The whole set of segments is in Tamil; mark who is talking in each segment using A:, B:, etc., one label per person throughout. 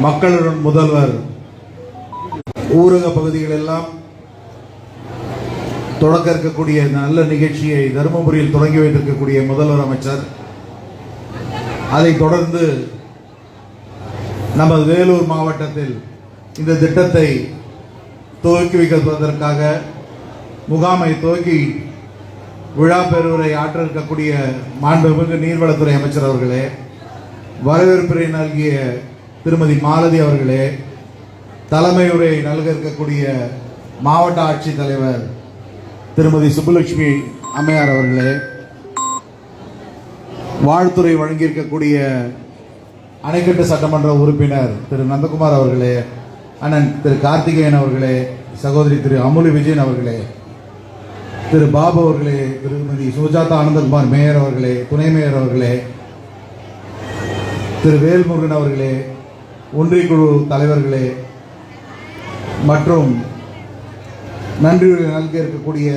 A: மக்களுடன் முதல்வர் ஊரக பகுதிகள் எல்லாம் தொடக்க இருக்கக்கூடிய நல்ல நிகழ்ச்சியை தருமபுரியில் தொடங்கி வைத்திருக்கக்கூடிய முதல்வர் அமைச்சர். அதைத் தொடர்ந்து நமது வேலூர் மாவட்டத்தில் இந்த திட்டத்தை துவக்கி வைப்பதற்காக முகாமை துவக்கி விழா பெருவரை ஆற்ற இருக்கக்கூடிய மாண்புமிகு நீர்வளத்துறை அமைச்சர் அவர்களே வரவேற்புரை நல்கிய திருமதி மாலதி அவர்களே தலைமை உரை நல்க இருக்கக்கூடிய மாவட்ட ஆட்சித்தலைவர் திருமதி சுப்புலட்சுமி அம்மையார் அவர்களே வாழ்த்துறை வழங்கியிருக்கக்கூடிய அணைக்கட்டு சட்டமன்ற உறுப்பினர் திரு நந்தகுமார் அவர்களே அண்ணன் திரு கார்த்திகேயன் அவர்களே சகோதரி திரு அமுலி விஜயன் அவர்களே திரு பாபு அவர்களே திருமதி சுஜாதா ஆனந்தகுமார் மேயர் அவர்களே துணை மேயர் அவர்களே திரு வேல்முருகன் அவர்களே ஒன்றிய குழு தலைவர்களே மற்றும் நன்றி நல்க இருக்கக்கூடிய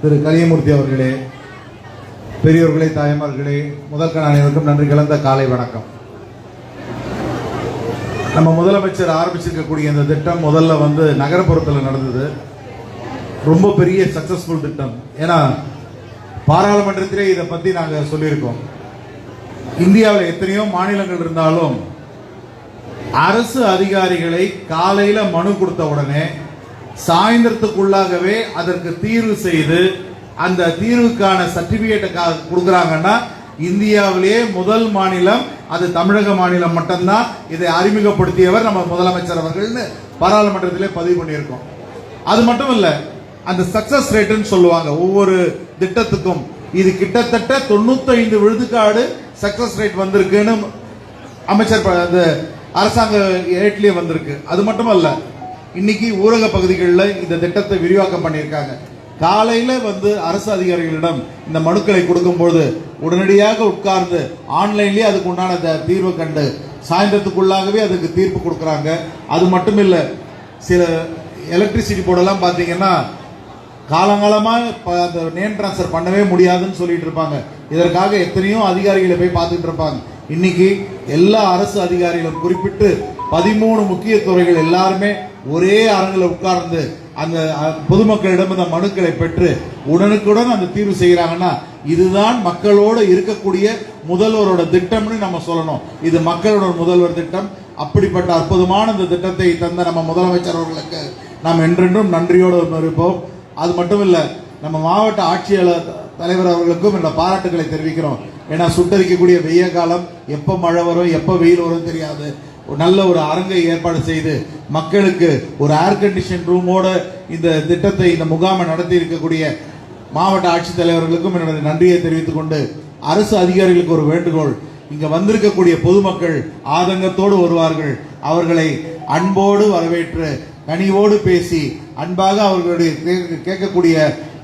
A: திரு கலியமூர்த்தி அவர்களே பெரியோர்களே தாய்மார்களே முதற்கண் அனைவருக்கும் நன்றி கலந்த காலை வணக்கம். நம்ம முதலமைச்சர் ஆரம்பிச்சிருக்கக்கூடிய இந்த திட்டம் முதல்ல வந்து நகரப்புறத்தில் நடந்தது. ரொம்ப பெரிய சக்சஸ்ஃபுல் திட்டம். ஏன்னா பாராளுமன்றத்திலே இதை பத்தி நாங்கள் சொல்லியிருக்கோம். இந்தியாவில் எத்தனையோ மாநிலங்கள் இருந்தாலும் அரசு அதிகாரிகளை காலையில மனு கொடுத்த உடனே சாயந்தரத்துக்குள்ளாகவே அதற்கு தீர்வு செய்து அந்த தீர்வுக்கான சர்டிபிகேட்டை கொடுக்குறாங்கன்னா இந்தியாவிலேயே முதல் மாநிலம் அது தமிழக மாநிலம் மட்டும்தான். இதை அறிமுகப்படுத்தியவர் நம்ம முதலமைச்சர் அவர்கள்னு பாராளுமன்றத்திலே பதிவு பண்ணியிருக்கோம். அது மட்டும் இல்லை அந்த சக்சஸ் ரேட்டுன்னு சொல்லுவாங்க ஒவ்வொரு திட்டத்துக்கும். இது கிட்டத்தட்ட 95 விழுதுக்காடு சக்சஸ் ரேட் வந்திருக்குன்னு அமைச்சர் அந்த அரசாங்க ஏட்லயே வந்திருக்கு. அது மட்டும் அல்ல இன்னைக்கு ஊரக பகுதிகளில் இந்த திட்டத்தை விரிவாக்கம் பண்ணியிருக்காங்க. காலையில வந்து அரசு அதிகாரிகளிடம் இந்த மனுக்களை கொடுக்கும்போது உடனடியாக உட்கார்ந்து ஆன்லைன்லயே அதுக்கு உண்டான தீர்வு கண்டு சாயந்தரத்துக்குள்ளாகவே அதுக்கு தீர்ப்பு கொடுக்குறாங்க. அது மட்டும் இல்லை சில எலக்ட்ரிசிட்டி போர்டெல்லாம் பார்த்தீங்கன்னா காலங்காலமாக இப்போ அந்த நேம் டிரான்ஸ்ஃபர் பண்ணவே முடியாதுன்னு சொல்லிட்டு இருப்பாங்க. இதற்காக எத்தனையோ அதிகாரிகளை போய் பார்த்துட்டு இருப்பாங்க. இன்னைக்கு எல்லா அரசு அதிகாரிகளும் குறிப்பிட்டு பதிமூணு முக்கிய துறைகள் எல்லாருமே ஒரே அரங்கில் உட்கார்ந்து அந்த பொதுமக்களிடம் இந்த மனுக்களை பெற்று உடனுக்குடன் அந்த தீர்வு செய்கிறாங்கன்னா இதுதான் மக்களோடு இருக்கக்கூடிய முதல்வரோட திட்டம்னு நம்ம சொல்லணும். இது மக்களோட முதல்வர் திட்டம். அப்படிப்பட்ட அற்புதமான இந்த திட்டத்தை தந்த நம்ம முதலமைச்சர் அவர்களுக்கு நாம் என்றென்றும் நன்றியோடு இருப்போம். அது மட்டும் இல்லை நம்ம மாவட்ட ஆட்சியாளர் தலைவர் அவர்களுக்கும் இந்த பாராட்டுகளை தெரிவிக்கிறோம். ஏன்னா சுட்டரிக்கக்கூடிய வெய்ய காலம் எப்போ மழை வரும் எப்போ வெயில் வரும் தெரியாது. ஒரு நல்ல ஒரு அரங்கை ஏற்பாடு செய்து மக்களுக்கு ஒரு ஏர் கண்டிஷன் ரூமோட இந்த திட்டத்தை இந்த முகாமை நடத்தி இருக்கக்கூடிய மாவட்ட ஆட்சித்தலைவர்களுக்கும் என்னுடைய நன்றியை தெரிவித்துக் கொண்டு அரசு அதிகாரிகளுக்கு ஒரு வேண்டுகோள். இங்க வந்திருக்கக்கூடிய பொதுமக்கள் ஆதங்கத்தோடு வருவார்கள். அவர்களை அன்போடு வரவேற்று கனிவோடு பேசி அன்பாக அவர்களுடைய கேட்கக்கூடிய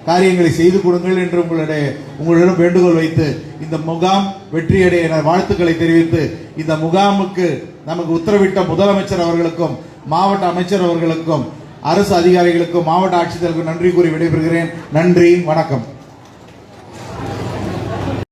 A: காரியங்களை செய்து கொடுங்கள் என்று உங்களுடைய உங்களிடம் வேண்டுகோள் வைத்து இந்த முகாம் வெற்றியடைய என வாழ்த்துக்களை தெரிவித்து இந்த முகாமுக்கு நமக்கு உத்தரவிட்ட முதலமைச்சர் அவர்களுக்கும் மாவட்ட அமைச்சர் அவர்களுக்கும் அரசு அதிகாரிகளுக்கும் மாவட்ட ஆட்சித்தலைவருக்கும் நன்றி கூறி விடைபெறுகிறேன். நன்றி வணக்கம்.